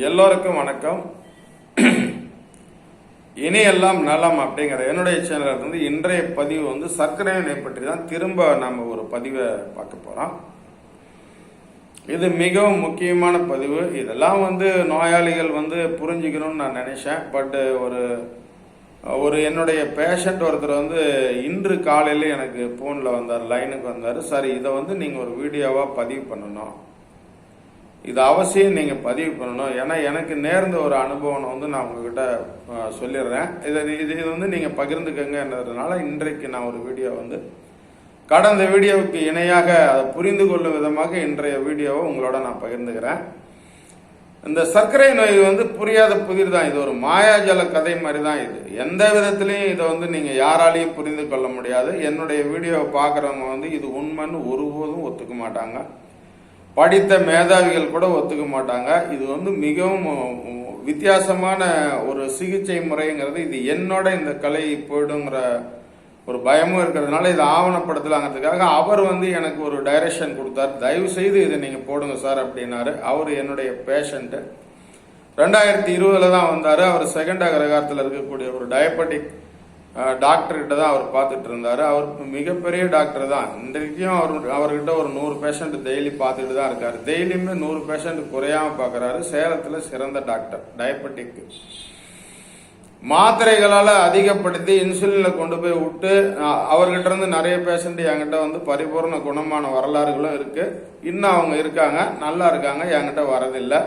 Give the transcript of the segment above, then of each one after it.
எல்லோருக்கும் வணக்கம். இனியெல்லாம் நலம் அப்படிங்கிற என்னுடைய சேனலில் இருந்து இன்றைய பதிவு வந்து சர்க்கரை நிலை பற்றி தான் திரும்ப நம்ம ஒரு பதிவை பார்க்க போகிறோம் இது மிகவும் முக்கியமான பதிவு. இதெல்லாம் வந்து நோயாளிகள் வந்து புரிஞ்சுக்கணும்னு நான் நினைச்சேன். பட் ஒரு ஒரு என்னுடைய பேஷண்ட் ஒருத்தர் வந்து இன்று காலையில் எனக்கு ஃபோனில் வந்தார் லைனுக்கு வந்தார். சார் இதை வந்து நீங்கள் ஒரு வீடியோவாக பதிவு பண்ணணும். இது அவசியம் நீங்கள் பதிவு பண்ணணும். ஏன்னா எனக்கு நேர்ந்த ஒரு அனுபவம் வந்து நான் உங்ககிட்ட சொல்லிடுறேன். இதை இது இது வந்து நீங்கள் பகிர்ந்துக்கங்கன்றதுனால இன்றைக்கு நான் ஒரு வீடியோ வந்து கடந்த வீடியோவுக்கு இணையாக அதை புரிந்து கொள்ளும் விதமாக இன்றைய வீடியோவை உங்களோட நான் பகிர்ந்துக்கிறேன். இந்த சர்க்கரை நோய் வந்து புரியாத புதிர் தான். இது ஒரு மாயாஜால கதை மாதிரி தான் இது. எந்த விதத்துலையும் இதை வந்து நீங்கள் யாராலையும் புரிந்து கொள்ள முடியாது. என்னுடைய வீடியோவை பார்க்குறவங்க வந்து இது உண்மைன்னு ஒருபோதும் ஒத்துக்க மாட்டாங்க. படித்த மேதாவிகள் கூட ஒத்துக்க மாட்டாங்க. இது வந்து மிகவும் வித்தியாசமான ஒரு சிகிச்சை முறைங்கிறது. இது என்னோட இந்த கலை போயிடுங்கிற ஒரு பயமும் இருக்கிறதுனால இதை ஆவணப்படுத்தலாங்கிறதுக்காக அவர் வந்து எனக்கு ஒரு டைரக்ஷன் கொடுத்தார். தயவு செய்து இதை நீங்கள் போடுங்க சார் அப்படின்னாரு. அவர் என்னுடைய பேஷண்ட்டு ரெண்டாயிரத்தி இருபதுல தான் வந்தார். அவர் செகண்ட் அகரகாரத்தில் இருக்கக்கூடிய ஒரு டயபெட்டிக் டாக்டர்கிட்ட தான் அவர் பார்த்துட்டு இருந்தார். அவர் மிகப்பெரிய டாக்டர் தான். இன்றைக்கும் அவர் அவர்கிட்ட ஒரு நூறு பேஷண்ட் டெய்லி பார்த்துட்டு தான் இருக்காரு. டெய்லியுமே நூறு பேஷண்ட் குறையாம பார்க்குறாரு. சேலத்தில் சிறந்த டாக்டர் டயபெட்டிக்கு மாத்திரைகளால் அதிகப்படுத்தி இன்சுலினில் கொண்டு போய் விட்டு அவர்கிட்ட இருந்து நிறைய பேஷண்ட் என்கிட்ட வந்து பரிபூர்ண குணமான வரலாறுகளும் இருக்குது இன்னும் அவங்க இருக்காங்க நல்லா இருக்காங்க என்கிட்ட வரதில்லை.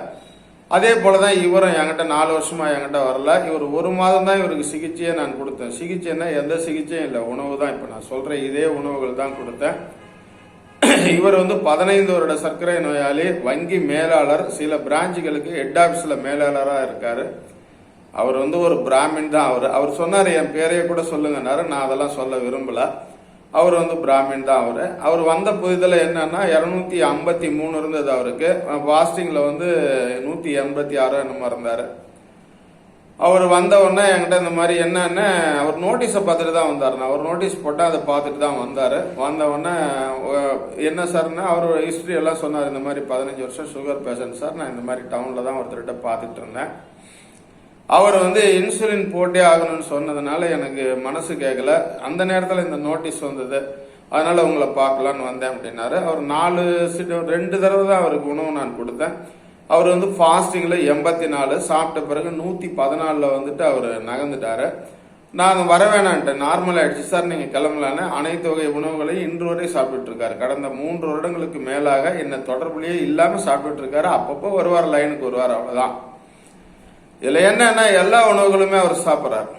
அதே போல தான் இவரும் என்கிட்ட நாலு வருஷமா என்கிட்ட வரல. இவர் ஒரு மாதம் தான் இவருக்கு சிகிச்சையை நான் கொடுத்தேன். சிகிச்சைன்னா எந்த சிகிச்சையும் இல்லை. உணவு தான் இப்போ நான் சொல்கிறேன் இதே உணவுகள் தான் கொடுத்தேன். இவர் வந்து பதினைந்து வருட சர்க்கரை நோயாளி வங்கி மேலாளர் சில பிரான்ச்சுகளுக்கு ஹெட் ஆஃபீஸில் மேலாளராக இருக்கார். அவர் வந்து ஒரு பிராமின் தான். அவர் அவர் சொன்னார் என் பேரையே கூட சொல்லுங்கன்னாரு. நான் அதெல்லாம் சொல்ல விரும்பல. அவர் வந்து பிராமின் தான் அவர். அவர் வந்த புதிதில் என்னன்னா இரநூத்தி ஐம்பத்தி மூணு இருந்தது அவருக்கு. பாஸ்டிங்கில் வந்து நூற்றி எண்பத்தி ஆறு என்னமோ இருந்தார். அவர் வந்த உடனே என்கிட்ட இந்த மாதிரி என்னன்னு அவர் நோட்டீஸை பார்த்துட்டு தான் வந்தார் நான் நோட்டீஸ் போட்டால் அதை பார்த்துட்டு தான் வந்தார். வந்த உடனே என்ன சார்னா அவர் ஹிஸ்ட்ரி எல்லாம் சொன்னார். இந்த மாதிரி பதினஞ்சு வருஷம் சுகர் பேஷண்ட் சார் நான் இந்த மாதிரி டவுனில் தான் ஒருத்தர்கிட்ட பார்த்துட்டு இருந்தேன். அவர் வந்து இன்சுலின் போட்டே ஆகணும்னு சொன்னதுனால எனக்கு மனசு கேட்கல அந்த நேரத்தில் இந்த நோட்டீஸ் வந்தது. அதனால உங்களை பார்க்கலான்னு வந்தேன் அப்படின்னாரு. அவர் நாலு சிட்டு ரெண்டு தடவை தான் அவருக்கு உணவு நான் கொடுத்தேன். அவர் வந்து ஃபாஸ்டிங்கில் எண்பத்தி நாலு சாப்பிட்ட பிறகு நூற்றி பதினாலில் வந்துட்டு அவர் நகர்ந்துட்டாரு. நாங்கள் வர வேணான்ட்டேன் நார்மல் ஆயிடுச்சு. சார் நீங்கள் கிளம்பலான்னு அனைத்து வகை உணவுகளையும் இன்று வரை சாப்பிட்டுட்டு இருக்காரு. கடந்த மூன்று வருடங்களுக்கு மேலாக என்ன தொடர்புலேயே இல்லாமல் சாப்பிட்டுட்டு இருக்காரு. அப்பப்போ வருவார் லைனுக்கு வருவார் அவ்வளோதான் இதில் என்னன்னா எல்லா உணவுகளுமே அவர் சாப்பிட்றாரு.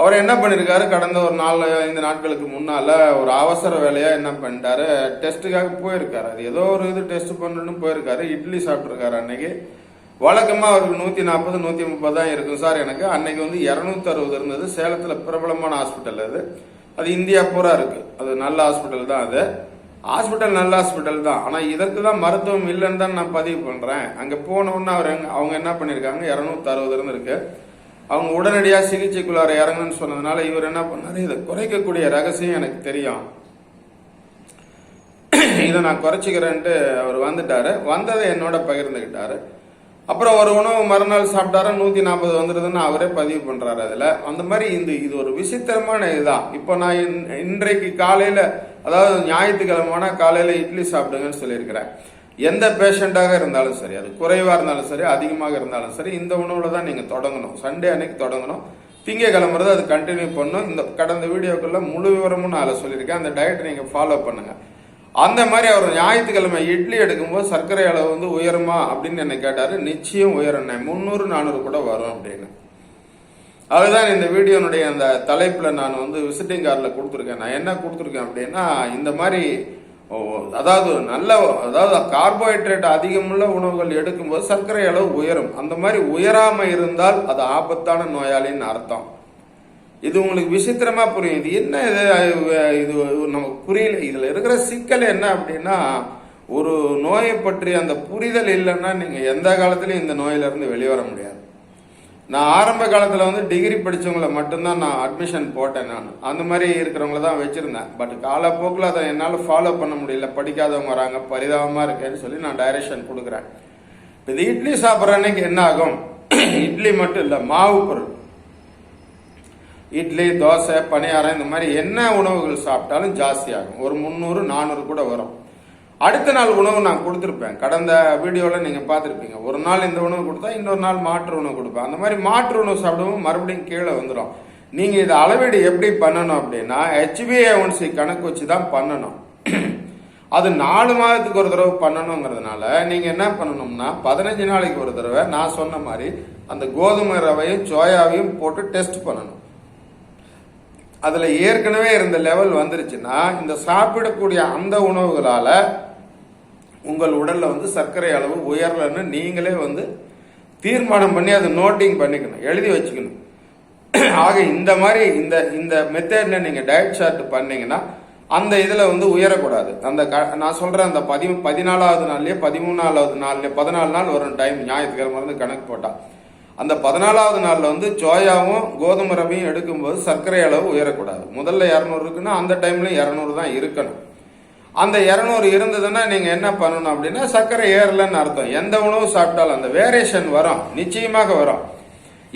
அவர் என்ன பண்ணியிருக்காரு கடந்த ஒரு நாலு ஐந்து நாட்களுக்கு முன்னால் ஒரு அவசர வேலையாக என்ன பண்ணிட்டாரு? டெஸ்ட்டுக்காக போயிருக்காரு. அது ஏதோ ஒரு இது டெஸ்ட் பண்ணணும்னு போயிருக்காரு. இட்லி சாப்பிட்ருக்காரு அன்னைக்கு. வழக்கமாக அவருக்கு நூற்றி நாற்பது நூற்றி முப்பது தான் இருக்கும் சார் எனக்கு. அன்னைக்கு வந்து இரநூத்தி அறுபது இருந்தது. சேலத்தில் பிரபலமான ஹாஸ்பிட்டல் அது. அது இந்தியா பூரா இருக்குது அது நல்ல ஹாஸ்பிட்டல் தான் அது. ஹாஸ்பிட்டல் நல்ல ஹாஸ்பிட்டல் தான். ஆனால் இதற்கு தான் மருத்துவம் இல்லைன்னு தான் நான் பதிவு பண்ணுறேன் அங்கே போனவுடனே அவர் அவங்க என்ன பண்ணியிருக்காங்க இரநூத்தி அறுபது இருக்கு. அவங்க உடனடியாக சிகிச்சைக்குள்ளார இறங்கணும்னு சொன்னதுனால இவர் என்ன பண்ணார்? இதை குறைக்கக்கூடிய ரகசியம் எனக்கு தெரியும். இதை நான் குறைச்சிக்கிறேன்ட்டு அவர் வந்துட்டாரு. வந்ததை என்னோட பகிர்ந்துக்கிட்டாரு அப்புறம் ஒரு உணவு மறுநாள் சாப்பிட்டாரு. நூத்தி நாற்பது வந்துடுதுன்னு அவரே பதிவு பண்றாரு அதுல. அந்த மாதிரி இந்த இது ஒரு விசித்திரமான இதுதான். இப்போ நான் இன்- இன்றைக்கு காலையில அதாவது ஞாயிற்றுக்கிழமைனா காலையில் இட்லி சாப்பிடுங்கன்னு சொல்லியிருக்கிறேன் எந்த பேஷண்ட்டாக இருந்தாலும் சரி அது குறைவாக இருந்தாலும் சரி அதிகமாக இருந்தாலும் சரி இந்த உணவில் தான் நீங்கள் தொடங்கணும். சண்டே அன்னைக்கு தொடங்கணும். திங்கக்கிழமை அது கண்டினியூ பண்ணும் இந்த கடந்த வீடியோக்குள்ள முழு விவரமும் நான் அதில் சொல்லியிருக்கேன். அந்த டயட் நீங்கள் ஃபாலோ பண்ணுங்கள் அந்த மாதிரி அவர் ஞாயிற்றுக்கிழமை இட்லி எடுக்கும்போது சர்க்கரை அளவு வந்து உயருமா அப்படின்னு என்னை கேட்டார். நிச்சயம் உயரண்ணே முந்நூறு நானூறு கூட வரும் அப்படின்னு. அதுதான் இந்த வீடியோனுடைய அந்த தலைப்பில் நான் வந்து விசிட்டிங் கார்டில் கொடுத்துருக்கேன். நான் என்ன கொடுத்துருக்கேன் அப்படின்னா இந்த மாதிரி அதாவது நல்ல அதாவது கார்போஹைட்ரேட் அதிகமுள்ள உணவுகள் எடுக்கும்போது சர்க்கரை அளவு உயரும். அந்த மாதிரி உயராமல் இருந்தால் அது ஆபத்தான நோயாளின்னு அர்த்தம். இது உங்களுக்கு விசித்திரமா புரியும். இது என்ன இது இது நமக்கு புரியல. இதில் இருக்கிற சிக்கல் என்ன அப்படின்னா ஒரு நோயை பற்றி அந்த புரிதல் இல்லைன்னா நீங்கள் எந்த காலத்துலையும் இந்த நோயிலிருந்து வெளிவர முடியாது. நான் ஆரம்ப காலத்தில் வந்து டிகிரி படித்தவங்கள மட்டும்தான் நான் அட்மிஷன் போட்டேன் நான். அந்த மாதிரி இருக்கிறவங்கள தான் வச்சுருந்தேன். பட் காலப்போக்கில் அதை என்னால் ஃபாலோ பண்ண முடியல. படிக்காதவங்க வராங்க பரிதாபமாக இருக்கேன்னு சொல்லி நான் டைரக்ஷன் கொடுக்குறேன். இது இட்லி சாப்பிட்ற அன்னைக்கு என்ன ஆகும்? இட்லி மட்டும் இல்லை மாவு பொருள். இட்லி தோசை பணியாரம் இந்த மாதிரி என்ன உணவுகள் சாப்பிட்டாலும் ஜாஸ்தி ஆகும். ஒரு முந்நூறு நானூறு கூட வரும். அடுத்த நாள் உணவு நான் கொடுத்துருப்பேன். கடந்த வீடியோவில் நீங்கள் பார்த்துருப்பீங்க. ஒரு நாள் இந்த உணவு கொடுத்தா இன்னொரு நாள் மாற்று உணவு கொடுப்பேன். அந்த மாதிரி மாற்று உணவு சாப்பிடும்போது மறுபடியும் கீழே வந்துடும் நீங்கள் இதை அளவீடு எப்படி பண்ணணும் அப்படின்னா ஹெச்பிஏஒன்சி கணக்கு வச்சு தான் பண்ணணும். அது நாலு மாதத்துக்கு ஒரு தடவை பண்ணணுங்கிறதுனால நீங்கள் என்ன பண்ணணும்னா பதினஞ்சு நாளைக்கு ஒரு தடவை நான் சொன்ன மாதிரி அந்த கோதுமை ரவையும் சோயாவையும் போட்டு டெஸ்ட் பண்ணணும். அதில் ஏற்கனவே இருந்த லெவல் வந்துருச்சுன்னா இந்த சாப்பிடக்கூடிய அந்த உணவுகளால் உங்கள் உடலில் வந்து சர்க்கரை அளவு உயரலன்னு நீங்களே வந்து தீர்மானம் பண்ணி அதை நோட்டிங் பண்ணிக்கணும் எழுதி வச்சுக்கணும். ஆக இந்த மாதிரி இந்த இந்த மெத்தடில் நீங்கள் டயட் சார்ட் பண்ணீங்கன்னா அந்த இதில் வந்து உயரக்கூடாது. அந்த க நான் சொல்கிறேன் அந்த பதி பதினாலாவது நாள்லேயே பதிமூணாவது நாள்லேயே பதினாலு நாள் வரும் டைம் ஞாயிற்றுக்கிழமை இருந்து கணக்கு போட்டால் அந்த பதினாலாவது நாளில் வந்து சோயாவும் கோதுமை ரவையும் எடுக்கும்போது சர்க்கரை அளவு உயரக்கூடாது. முதல்ல இரநூறு இருக்குன்னா அந்த டைம்லேயும் இரநூறு தான் இருக்கணும். அந்த இரநூறு இருந்ததுன்னா நீங்கள் என்ன பண்ணணும் அப்படின்னா சர்க்கரை ஏறலன்னு அர்த்தம். எந்த உணவு சாப்பிட்டாலும் அந்த வேரியேஷன் வரும். நிச்சயமாக வரும்.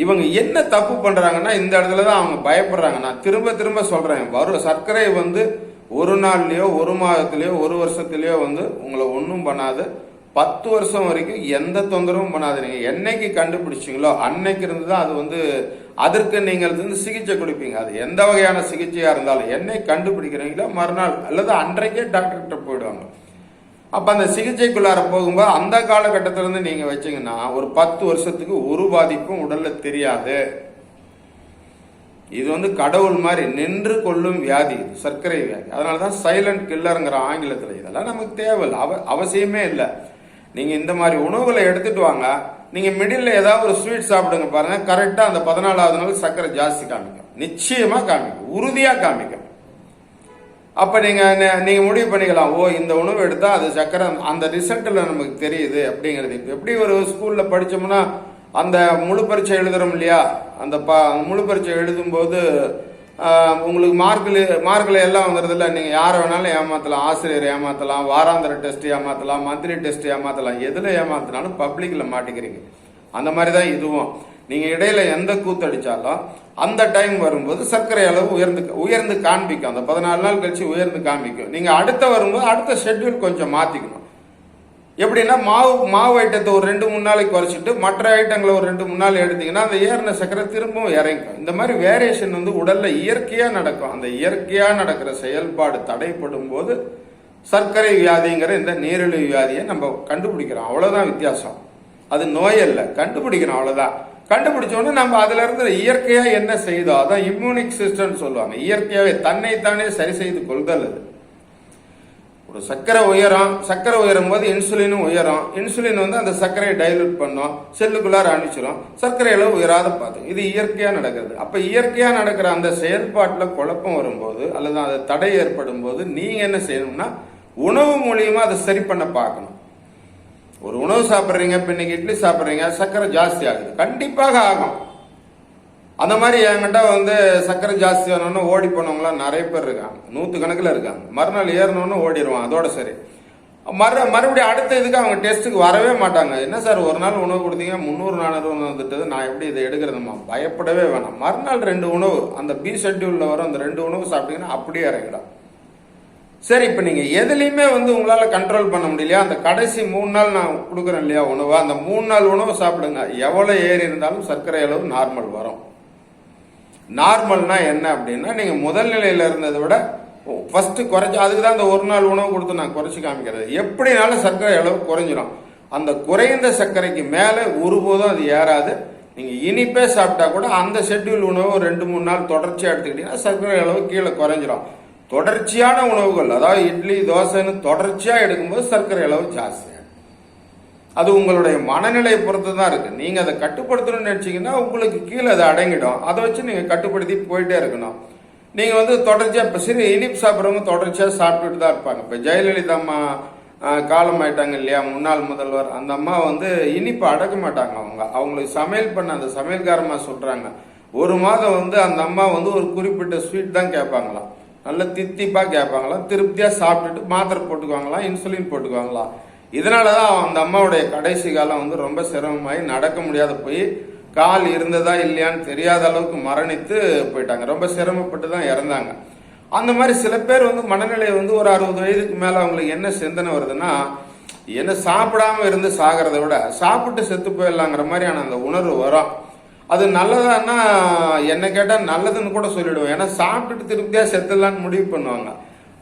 இவங்க என்ன தப்பு பண்றாங்கன்னா இந்த இடத்துல தான் அவங்க பயப்படுறாங்க. நான் திரும்ப திரும்ப சொல்றேன். வரும் சர்க்கரை வந்து ஒரு நாள்லயோ ஒரு மாதத்திலயோ ஒரு வருஷத்துலயோ வந்து உங்களை ஒன்றும் பண்ணாது. பத்து வருஷம் வரைக்கும் எந்த தொந்தரவும் பண்ணாது நீங்க என்னைக்கு கண்டுபிடிச்சிங்களோ அன்னைக்கு இருந்து தான் அது வந்து அதற்கு நீங்கள் வந்து சிகிச்சை கொடுப்பீங்க. அது எந்த வகையான சிகிச்சையாக இருந்தாலும் என்னை கண்டுபிடிக்கிறீங்களோ மறுநாள் அல்லது அன்றைக்கே டாக்டர்கிட்ட போயிடுவாங்க. அப்போ அந்த சிகிச்சைக்குள்ளார போகும்போது அந்த காலகட்டத்திலேருந்து நீங்கள் வச்சிங்கன்னா வச்சீங்கன்னா ஒரு பத்து வருஷத்துக்கு ஒரு பாதிப்பும் உடலில் தெரியாது. இது வந்து கடவுள் மாதிரி நின்று கொள்ளும் வியாதி சர்க்கரை வியாதி. அதனாலதான் சைலண்ட் கில்லருங்கிற ஆங்கிலத்தில் இதெல்லாம் நமக்கு தேவையில்லை. அவ அவசியமே இல்லை. நீங்கள் இந்த மாதிரி உணவுகளை எடுத்துட்டு வாங்க. நீங்க மிடில் ஏதாவது ஒரு ஸ்வீட் சாப்பிடுங்க பாருங்க. கரெக்டா அந்த பதினாலாவது நாள் சர்க்கரை ஜாஸ்தி காமிக்கும். நிச்சயமா காமிக்கும். உறுதியா காமிக்கும். அப்ப நீங்க நீங்கள் நீங்க முடிவு பண்ணிக்கலாம். ஓ இந்த உணவு எடுத்தா அது சக்கரை அந்த ரிசல்ட்ல நமக்கு தெரியுது அப்படிங்கிறது. எப்படி ஒரு ஸ்கூல்ல படிச்சோம்னா அந்த முழு பரீட்சை எழுதுறோம் இல்லையா? அந்த ப முழு பரீட்சை எழுதும்போது போது உங்களுக்கு மார்க்கில் மார்க்கில் எல்லாம் வந்துடுறதில்ல நீங்கள் யாரை வேணாலும் ஏமாற்றலாம் ஆசிரியர் ஏமாற்றலாம் வாராந்திர டெஸ்ட் ஏமாற்றலாம் மந்த்லி டெஸ்ட் ஏமாற்றலாம் எதில் ஏமாத்தினாலும் பப்ளிக்கில் மாட்டிக்கிறீங்க. அந்த மாதிரி தான் இதுவும். நீங்கள் இடையில எந்த கூத்தடிச்சாலும் அந்த டைம் வரும்போது சர்க்கரை அளவு உயர்ந்து உயர்ந்து காண்பிக்கும். அந்த பதினாலு நாள் கழிச்சு உயர்ந்து காண்பிக்கும். நீங்கள் அடுத்த வரும்போது அடுத்த ஷெட்யூல் கொஞ்சம் மாற்றிக்கணும் எப்படின்னா மாவு மாவு ஐட்டத்தை ஒரு ரெண்டு மூணு நாளைக்கு குறைச்சிட்டு மற்ற ஐட்டங்களை ஒரு ரெண்டு மூணு நாள் எடுத்தீங்கன்னா அந்த ஏறின சக்கரை திரும்பவும் இறங்கும் இந்த மாதிரி வேரியேஷன் வந்து உடல்ல இயற்கையா நடக்கும். அந்த இயற்கையா நடக்கிற செயல்பாடு தடைப்படும் போது சர்க்கரை வியாதிங்கிற இந்த நீரிழிவு வியாதியை நம்ம கண்டுபிடிக்கிறோம். அவ்வளவுதான் வித்தியாசம். அது நோய் அல்ல. கண்டுபிடிக்கிறோம் அவ்வளவுதான். கண்டுபிடிச்ச நம்ம அதுல இருந்து இயற்கையா என்ன செய்தோம் அதான் இம்யூனிக் சிஸ்டம் சொல்லுவாங்க. இயற்கையாவே தன்னைத்தானே சரி செய்து கொள்தல் அது. ஒரு சர்க்கரை உயரம் சர்க்கரை உயரும் போது இன்சுலினும் உயரும். இன்சுலின் வந்து அந்த சர்க்கரையை டைலூட் பண்ணும். செல்லுக்குள்ளார அனுப்பிச்சிடும் சர்க்கரை அளவு உயராத பார்த்து இது இயற்கையாக நடக்கிறது. அப்போ இயற்கையாக நடக்கிற அந்த செயல்பாட்டில் குழப்பம் வரும்போது அல்லது அது தடை ஏற்படும் போது நீங்கள் என்ன செய்யணும்னா உணவு மூலியமாக அதை சரி பண்ண பார்க்கணும். ஒரு உணவு சாப்பிட்றீங்க இப்போ இன்னைக்கு இட்லி சாப்பிட்றீங்க சர்க்கரை ஜாஸ்தி ஆகுது. கண்டிப்பாக ஆகும். அந்த மாதிரி என்கிட்ட வந்து சர்க்கரை ஜாஸ்தி ஆனோன்னு ஓடி போனவங்களாம் நிறைய பேர் இருக்காங்க. நூற்று கணக்கில் இருக்காங்க. மறுநாள் ஏறணும்னு ஓடிடுவான். அதோட சரி. மறு மறுபடியும் அடுத்த இதுக்கு அவங்க டெஸ்ட்டுக்கு வரவே மாட்டாங்க. என்ன சார் ஒரு நாள் உணவு கொடுத்தீங்க முந்நூறு நானூறு உணவு வந்துட்டது. நான் எப்படி இதை எடுக்கிறதுமா பயப்படவே வேணாம். மறுநாள் ரெண்டு உணவு அந்த பி ஷெட்யூலில் வரும் அந்த ரெண்டு உணவு சாப்பிட்டீங்கன்னா அப்படியே இறங்கிடும். சரி இப்போ நீங்கள் எதுலேயுமே வந்து உங்களால் கண்ட்ரோல் பண்ண முடியலையா? அந்த கடைசி மூணு நாள் நான் கொடுக்குறேன் இல்லையா உணவு? அந்த மூணு நாள் உணவு சாப்பிடுங்க. எவ்வளோ ஏறி இருந்தாலும் சர்க்கரை அளவு நார்மல் வரும். நார்மல்னா என்ன அப்படின்னா நீங்க முதல் நிலையில இருந்ததை விட ஃபர்ஸ்ட் குறைச்சி அதுக்கு தான் அந்த ஒரு நாள் உணவு கொடுத்து நான் குறைச்சி காமிக்கிறது. எப்படினாலும் சர்க்கரை அளவு குறைஞ்சிரும். அந்த குறைந்த சர்க்கரைக்கு மேலே ஒருபோதும் அது ஏறாது. நீங்க இனிப்பே சாப்பிட்டா கூட அந்த ஷெட்யூல் உணவு ரெண்டு மூணு நாள் தொடர்ச்சியாக எடுத்துக்கிட்டீங்கன்னா சர்க்கரை அளவு கீழே குறைஞ்சிரும். தொடர்ச்சியான உணவுகள் அதாவது இட்லி தோசைன்னு தொடர்ச்சியாக எடுக்கும்போது சர்க்கரை அளவு ஜாஸ்தி. அது உங்களுடைய மனநிலையை பொறுத்து தான் இருக்கு. நீங்க அதை கட்டுப்படுத்தணும்னு நினைச்சீங்கன்னா உங்களுக்கு கீழே அது அடங்கிடும். அதை வச்சு நீங்க கட்டுப்படுத்தி போயிட்டே இருக்கணும். நீங்க வந்து தொடர்ச்சியா இப்ப சரி இனிப்பு சாப்பிட்றவங்க தொடர்ச்சியா சாப்பிட்டுட்டு தான் இருப்பாங்க. இப்ப ஜெயலலிதா அம்மா காலம் ஆயிட்டாங்க இல்லையா? முன்னாள் முதல்வர். அந்த அம்மா வந்து இனிப்பு அடக்க மாட்டாங்க அவங்க. அவங்களுக்கு சமையல் பண்ண அந்த சமையல்காரமா சொல்றாங்க. ஒரு மாதம் வந்து அந்த அம்மா வந்து ஒரு குறிப்பிட்ட ஸ்வீட் தான் கேட்பாங்களாம். நல்ல தித்திப்பா கேட்பாங்களாம். திருப்தியா சாப்பிட்டுட்டு மாத்திரை போட்டுக்குவாங்களாம் இன்சுலின் போட்டுக்குவாங்களாம். இதனால தான் அந்த அம்மாவுடைய கடைசி காலம் வந்து ரொம்ப சிரமமாகி நடக்க முடியாத போய் கால் இருந்ததா இல்லையான்னு தெரியாத அளவுக்கு மரணித்து போயிட்டாங்க. ரொம்ப சிரமப்பட்டு தான் இறந்தாங்க. அந்த மாதிரி சில பேர் வந்து மனநிலை வந்து ஒரு அறுபது வயதுக்கு மேல அவங்களுக்கு என்ன சிந்தனை வருதுன்னா என்ன சாப்பிடாம இருந்து சாகிறத விட சாப்பிட்டு செத்து போயிடலாங்கிற மாதிரியான அந்த உணர்வு வரும். அது நல்லதான்னா என்ன கேட்டால் நல்லதுன்னு கூட சொல்லிடுவோம் ஏன்னா சாப்பிட்டுட்டு திருப்தியாக செத்துடலான்னு முடிவு பண்ணுவாங்க.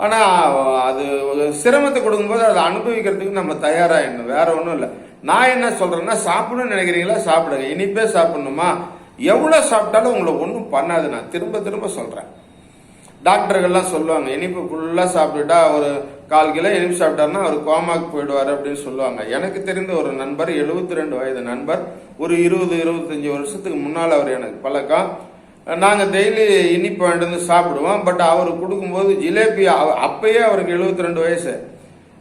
ஆனால் அது ஒரு சிரமத்தை கொடுக்கும்போது அதை அனுபவிக்கிறதுக்கு நம்ம தயாராகிடணும் வேற ஒன்றும் இல்லை. நான் என்ன சொல்கிறேன்னா சாப்பிடணும்னு நினைக்கிறீங்களா? சாப்பிடுங்க. இனிப்பே சாப்பிடணுமா? எவ்வளோ சாப்பிட்டாலும் உங்களை ஒன்றும் பண்ணாது. நான் திரும்ப திரும்ப சொல்கிறேன் டாக்டர்கள்லாம் சொல்லுவாங்க இனிப்பு ஃபுல்லாக சாப்பிட்டுட்டா ஒரு கால் கிலோ இனிப்பு சாப்பிட்டாருன்னா அவர் கோமாக்கு போயிடுவார் அப்படின்னு சொல்லுவாங்க. எனக்கு தெரிந்த ஒரு நண்பர் 72 ரெண்டு வயது நண்பர் ஒரு இருபது இருபத்தஞ்சி வருஷத்துக்கு முன்னால் அவர் எனக்கு பழக்கம். நாங்கள் டெய்லி இனிப்பு வாங்கிட்டு வந்து சாப்பிடுவோம். பட் அவர் கொடுக்கும்போது ஜிலேபி அவ- அப்பயே அவருக்கு 72 ரெண்டு வயசு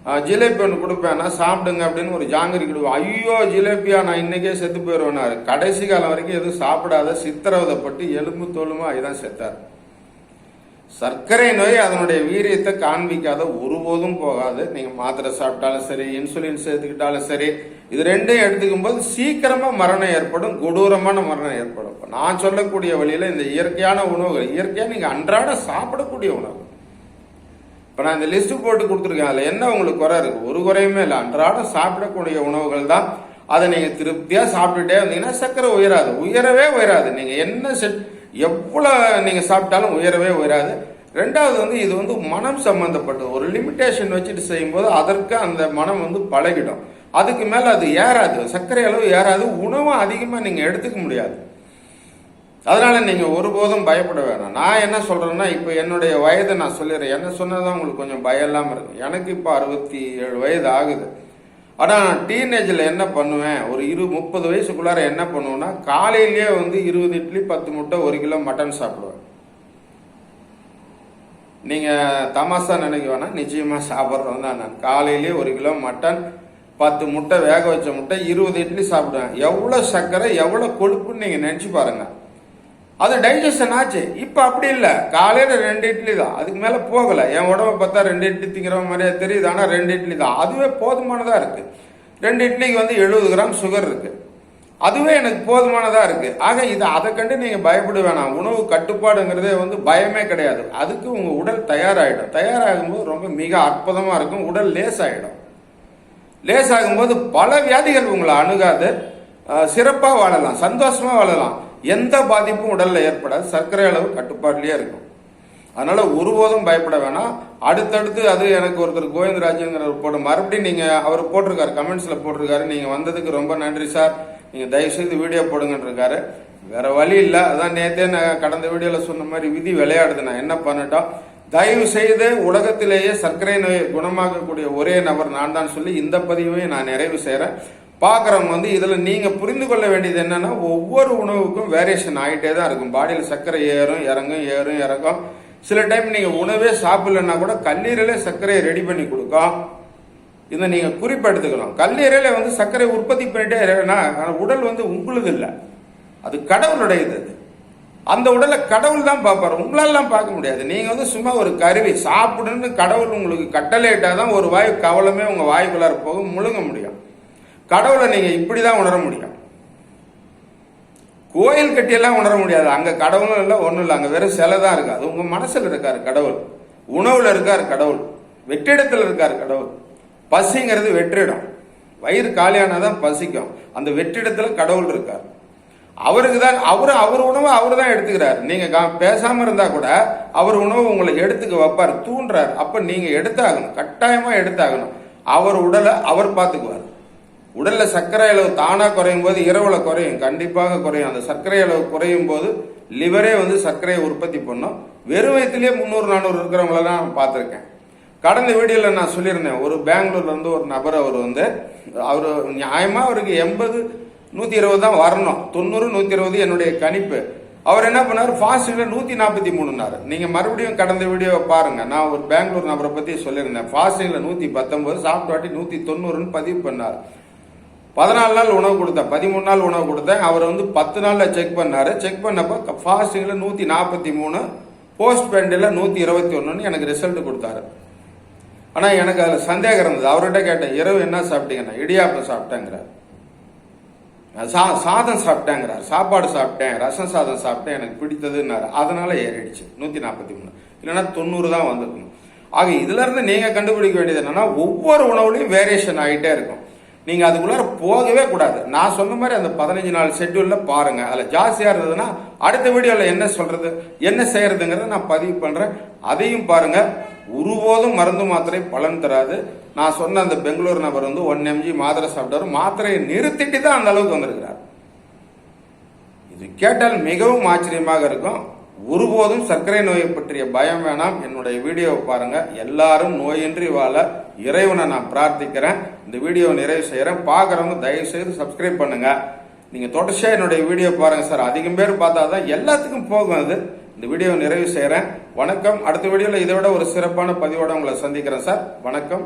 ஜிலேபி ஒன்று கொடுப்பேன் சாப்பிடுங்க அப்படின்னு ஒரு ஜாங்கிரி கொடுப்பேன் ஐயோ ஜிலேபியா நான் இன்னைக்கே செத்து போயிடுவேனாரு கடைசி காலம் வரைக்கும் எதுவும் சாப்பிடாத சித்திரவதைப்பட்டு எலும்பு தோலுமா அதுதான் செத்தார். சர்க்கரை நோய் அதனுடைய வீரியத்தை காண்பிக்காத ஒருபோதும் போகாது. நீங்க மாத்திரை சாப்பிட்டாலும் சரி இன்சுலின் சேர்த்துக்கிட்டாலும் சரி இது ரெண்டையும் எடுத்துக்கும் போது சீக்கிரமா மரணம் ஏற்படும் கொடூரமான மரணம் ஏற்படும். இப்போ நான் சொல்லக்கூடிய வழியில இந்த இயற்கையான உணவுகள் இயற்கையா நீங்க அன்றாட சாப்பிடக்கூடிய உணவு. இப்ப நான் இந்த லிஸ்ட் போட்டு கொடுத்துருக்கேன் அதுல என்ன உங்களுக்கு குறை இருக்கு? ஒரு குறையுமே இல்லை. அன்றாடம் சாப்பிடக்கூடிய உணவுகள் தான். அதை நீங்க திருப்தியா சாப்பிட்டுட்டே வந்தீங்கன்னா சர்க்கரை உயராது. உயரவே உயராது. நீங்க என்ன செட் எவ்வளோ நீங்கள் சாப்பிட்டாலும் உயரவே உயராது. ரெண்டாவது வந்து இது வந்து மனம் சம்மந்தப்பட்டது ஒரு லிமிட்டேஷன் வச்சுட்டு செய்யும்போது அதற்கு அந்த மனம் வந்து பழகிடும். அதுக்கு மேலே அது ஏறாது. சர்க்கரை அளவு ஏறாது. உணவும் அதிகமாக நீங்கள் எடுத்துக்க முடியாது. அதனால் நீங்கள் ஒருபோதும் பயப்பட வேணாம். நான் என்ன சொல்கிறேன்னா இப்போ என்னுடைய வயதை நான் சொல்லிடுறேன். என்ன சொன்னதான் உங்களுக்கு கொஞ்சம் பயம் இல்லாமல் இருக்கு எனக்கு இப்போ அறுபத்தி ஏழு வயது ஆகுது. ஆனால் நான் டீனேஜில் என்ன பண்ணுவேன்? ஒரு இரு முப்பது வயசுக்குள்ளார என்ன பண்ணுவேன்னா காலையிலேயே வந்து இருபது இட்லி பத்து முட்டை ஒரு கிலோ மட்டன் சாப்பிடுவேன். நீங்கள் தமாசா நினைக்க வேணாம் நிச்சயமாக சாப்பிட்றோம் தான் நான். காலையிலேயே ஒரு கிலோ மட்டன் பத்து முட்டை வேக வச்ச முட்டை இருபது இட்லி சாப்பிடுவேன். எவ்வளோ சர்க்கரை எவ்வளோ கொழுப்புன்னு நீங்கள் நினச்சி பாருங்கள் அது டைஜஷன் ஆச்சு. இப்போ அப்படி இல்லை. காலையில் ரெண்டு இட்லி தான். அதுக்கு மேலே போகலை. என் உடம்ப பார்த்தா ரெண்டு இட்லி திங்கிற மாதிரியே தெரியுது. ஆனால் ரெண்டு இட்லி தான். அதுவே போதுமானதாக இருக்குது ரெண்டு இட்லிக்கு வந்து எழுபது கிராம் சுகர் இருக்குது அதுவே எனக்கு போதுமானதாக இருக்குது ஆக இதை அதை கண்டு நீங்கள் பயப்பட வேணாம். உணவு கட்டுப்பாடுங்கிறதே வந்து பயமே கிடையாது. அதுக்கு உங்கள் உடல் தயாராகிடும் தயாராகும்போது ரொம்ப மிக அற்புதமாக இருக்கும். உடல் லேசாயிடும். லேசாகும்போது பல வியாதிகள் உங்களை அணுகாது. சிறப்பாக வாழலாம். சந்தோஷமாக வாழலாம். எந்த பாதிப்பும் உடல்ல ஏற்படாது. சர்க்கரை அளவு கட்டுப்பாட்டிலேயே இருக்கும். அதனால ஒருபோதும் பயப்பட வேணாம். அடுத்தடுத்து அது எனக்கு ஒருத்தர் கோவிந்தராஜுங்கிற போட்டு மறுபடியும் நீங்க அவர் போட்டிருக்காரு கமெண்ட்ஸ்ல போட்டிருக்காரு. நீங்க வந்ததுக்கு ரொம்ப நன்றி சார். நீங்க தயவு செய்து வீடியோ போடுங்கன்றிருக்காரு. வேற வழி இல்லை. அதான் நேத்தே நான் கடந்த வீடியோல சொன்ன மாதிரி விதி விளையாடுது. நான் என்ன பண்ணட்டும் தயவு செய்து உலகத்திலேயே சர்க்கரை நோயை குணமாக்கக்கூடிய ஒரே நபர் நான் தான் சொல்லி இந்த பதிவையும் நான் நிறைவு செய்கிறேன் பார்க்குறவங்க வந்து இதில் நீங்கள் புரிந்து கொள்ள வேண்டியது என்னென்னா ஒவ்வொரு உணவுக்கும் வேரியேஷன் ஆகிட்டே தான் இருக்கும். பாடியில் சர்க்கரை ஏறும் இறங்கும் ஏறும் இறங்கும். சில டைம் நீங்கள் உணவே சாப்பிடலன்னா கூட கல்லீரலே சர்க்கரையை ரெடி பண்ணி கொடுக்கும் இதை நீங்கள் குறிப்பெடுத்துக்கணும். கல்லீரலை வந்து சர்க்கரை உற்பத்தி பண்ணிட்டே இருக்கனா உடல் வந்து உங்களுது இல்லை. அது கடவுளுடையது அது. அந்த உடலை கடவுள் தான் பார்ப்பாரு. உங்களாலாம் பார்க்க முடியாது. நீங்கள் வந்து சும்மா ஒரு கருவி சாப்பிடுன்னு கடவுள் உங்களுக்கு கட்டளை தான் ஒரு வாய் கவலமே உங்கள் வாய்க்குள்ளார போக முழுங்க முடியும். கடவுளை நீங்க இப்படிதான் உணர முடியும். கோயில் கட்டியெல்லாம் உணர முடியாது. அங்க கடவுளும் இல்லை ஒன்றும் இல்லை. அங்கே வெறும் சிலை தான் இருக்காது அது உங்க மனசில் இருக்காரு கடவுள். உணவுல இருக்காரு கடவுள். வெற்றிடத்தில் இருக்காரு கடவுள். பசிங்கிறது வெற்றிடம். வயிறு காலியானாதான் பசிக்கும். அந்த வெற்றிடத்தில் கடவுள் இருக்கார். அவருக்கு தான் அவரு அவர் உணவை அவர் தான் எடுத்துக்கிறார். நீங்க கா- பேசாம இருந்தா கூட அவர் உணவு உங்களை எடுத்துக்க வைப்பார் தூண்டுறார். அப்ப நீங்க எடுத்தாகணும். கட்டாயமா எடுத்தாகணும். அவர் உடலை அவர் பார்த்துக்குவார். உடல்ல சர்க்கரை அளவு தானா குறையும் போது இரவுல குறையும். கண்டிப்பாக குறையும். அந்த சர்க்கரை அளவு குறையும் போது லிவரே வந்து சர்க்கரையை உற்பத்தி பண்ணும். வெறும் வயத்திலேயே முந்நூறு நானூறு இருக்கிறவங்களெல்லாம் நான் பார்த்துருக்கேன். கடந்த வீடியோல நான் சொல்லியிருந்தேன். ஒரு பெங்களூர்ல இருந்து ஒரு நபர் அவர் வந்து அவர் நியாயமா அவருக்கு எண்பது நூற்றி இருபது தான் வரணும். தொண்ணூறு நூற்றி இருபது என்னுடைய கணிப்பு. அவர் என்ன பண்ணார்? ஃபாஸ்டிங்கில் நூற்றி நாற்பத்தி மூணுனாரு நீங்கள் மறுபடியும் கடந்த வீடியோவை பாருங்க. நான் ஒரு பெங்களூர் நபரை பற்றி சொல்லியிருந்தேன். ஃபாஸ்டிங்கில் நூற்றி பத்தொம்போது சாப்பிட்டு வாட்டி நூற்றி தொண்ணூறுன்னு பதிவு பண்ணார். பதினாலு நாள் உணவு கொடுத்தேன். பதிமூணு நாள் உணவு கொடுத்தேன். அவர் வந்து பத்து நாளில் செக் பண்ணார். செக் பண்ணப்போ ஃபாஸ்டிங்கில் நூற்றி நாற்பத்தி மூணு போஸ்ட் பேண்டில் நூற்றி இருபத்தி ஒன்றுன்னு எனக்கு ரிசல்ட் கொடுத்தாரு. ஆனால் எனக்கு அதில் சந்தேகம் இருந்தது. அவர்கிட்ட கேட்டேன் இரவு என்ன சாப்பிட்டீங்கன்னா? இடியாப்பம் சாப்பிட்டேங்கிறார். சா சாதம் சாப்பிட்டேங்கிறார். சாப்பாடு சாப்பிட்டேன். ரசம் சாதம் சாப்பிட்டேன். எனக்கு பிடித்ததுன்னாரு. அதனால ஏறிடுச்சு. நூற்றி நாற்பத்தி மூணு. இல்லைன்னா தொண்ணூறு தான் வந்திருக்கணும். ஆக இதுலேருந்து நீங்கள் கண்டுபிடிக்க வேண்டியது என்னன்னா ஒவ்வொரு உணவுலையும் வேரியேஷன் ஆகிட்டே இருக்கும். நீங்க அதுக்குள்ளார போகவே கூடாது. நான் சொன்ன மாதிரி அந்த பதினஞ்சு நாள் ஷெட்யூல்ல பாருங்க. அதுல ஜாஸ்தியா இருந்ததுன்னா அடுத்த வீடியோல என்ன சொல்றது என்ன செய்யறதுங்கிறத நான் பதிவு பண்றேன். அதையும் பாருங்க. ஒருபோதும் மருந்து மாத்திரை பலன் தராது. நான் சொன்ன அந்த பெங்களூர் நபர் வந்து ஒன் எம்ஜி மாத்திரை சாப்பிட்டாரு. மாத்திரையை நிறுத்திட்டு தான் அந்த அளவுக்கு வந்திருக்கிறார். இது கேட்டால் மிகவும் ஆச்சரியமாக இருக்கும். ஒருபோதும் சர்க்கரை நோயை பற்றிய பயம் வேணாம். என்னுடைய வீடியோவை பாருங்க. எல்லாரும் நோயின்றி வாழ இறைவனை நான் பிரார்த்திக்கிறேன். இந்த வீடியோவை நிறைவு செய்கிறேன் பார்க்குறவங்க தயவு செய்து சப்ஸ்கிரைப் பண்ணுங்க. நீங்கள் தொடர்ச்சியாக என்னுடைய வீடியோ பாருங்க சார். அதிகம் பேர் பார்த்தா தான் எல்லாத்துக்கும் போகும் அது. இந்த வீடியோவை நிறைவு செய்கிறேன் வணக்கம். அடுத்த வீடியோவில் இதை விட ஒரு சிறப்பான பதிவோட உங்களை சந்திக்கிறேன் சார். வணக்கம்.